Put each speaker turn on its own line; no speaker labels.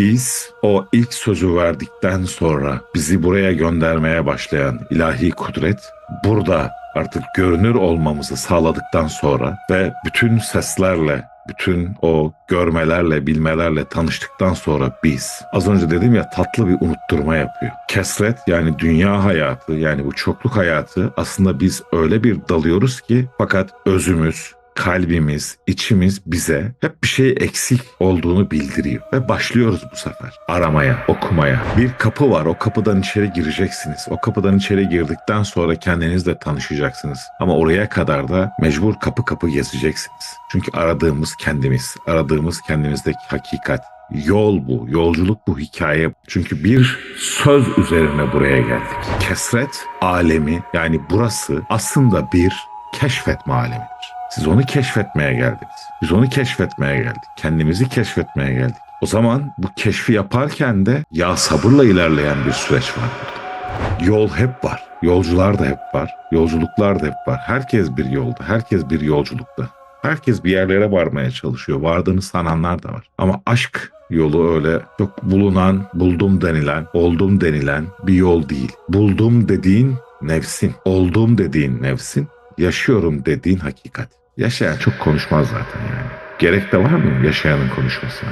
Biz o ilk sözü verdikten sonra bizi buraya göndermeye başlayan ilahi kudret burada artık görünür olmamızı sağladıktan sonra ve bütün seslerle, bütün o görmelerle, bilmelerle tanıştıktan sonra biz, az önce dedim ya tatlı bir unutturma yapıyor. Kesret yani dünya hayatı yani bu çokluk hayatı aslında biz öyle bir dalıyoruz ki fakat özümüz, kalbimiz, içimiz bize hep bir şey eksik olduğunu bildiriyor. Ve başlıyoruz bu sefer aramaya, okumaya. Bir kapı var, o kapıdan içeri gireceksiniz. O kapıdan içeri girdikten sonra kendinizle tanışacaksınız. Ama oraya kadar da mecbur kapı kapı gezeceksiniz. Çünkü aradığımız kendimiz, aradığımız kendimizdeki hakikat. Yol bu, yolculuk bu, hikaye. Çünkü bir söz üzerine buraya geldik. Kesret alemi yani burası aslında bir keşfetme alemidir. Siz onu keşfetmeye geldiniz. Biz onu keşfetmeye geldik. Kendimizi keşfetmeye geldik. O zaman bu keşfi yaparken de ya sabırla ilerleyen bir süreç var burada. Yol hep var. Yolcular da hep var. Yolculuklar da hep var. Herkes bir yolda. Herkes bir yolculukta. Herkes bir yerlere varmaya çalışıyor. Vardığını sananlar da var. Ama aşk yolu öyle çok bulunan, buldum denilen, oldum denilen bir yol değil. Buldum dediğin nefsin, oldum dediğin nefsin, yaşıyorum dediğin hakikat. Yaşayan çok konuşmaz zaten yani. Gerek de var mı yaşayanın konuşmasına?